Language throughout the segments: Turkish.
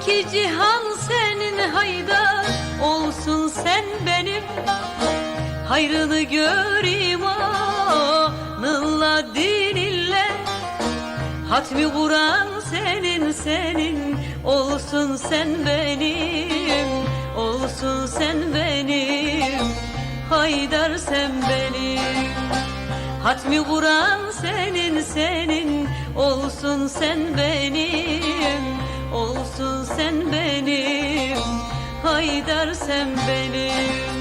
İki cihan senin haydar olsun sen benim. Hayrını gör imanınla dininle. Hatmi Kur'an senin senin olsun sen benim. Olsun sen benim. Haydar sen benim. Hatmi Kur'an senin senin olsun sen benim Haydar sen benim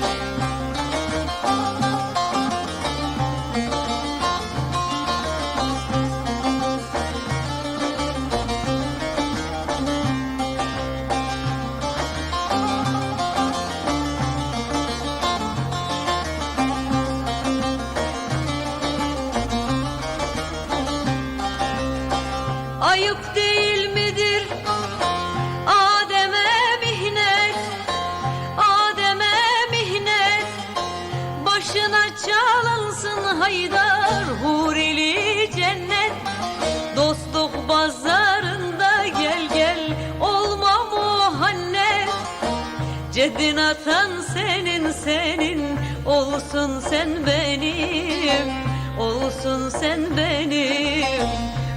Ayıp değil midir haydar Hurili cennet. Dostluk pazarında gel gel Olma muhannet. Ceddin atan senin senin. Olsun sen benim Olsun sen benim.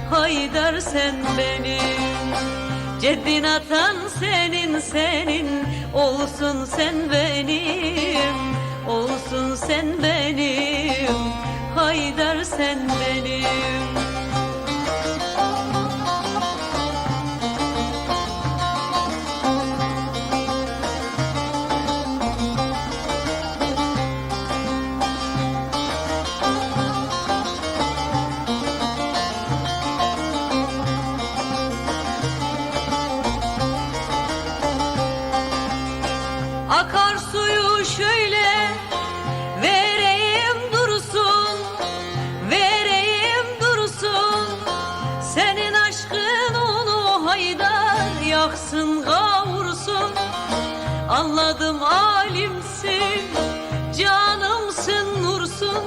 Haydar sen benim. Ceddin atan senin senin. Olsun sen benim Olsun sen benim. Haydar sen benim yaksın kavursun. Anladım alimsin canımsın nursun.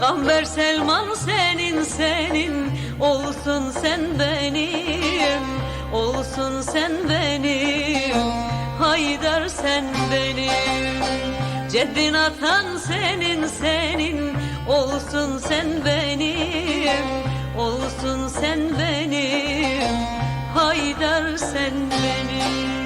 Gamber Selman senin senin. Olsun sen benim olsun sen benim. Haydar sen benim. Ceddin atan senin senin. Olsun sen benim olsun sen benim Haydar sen benim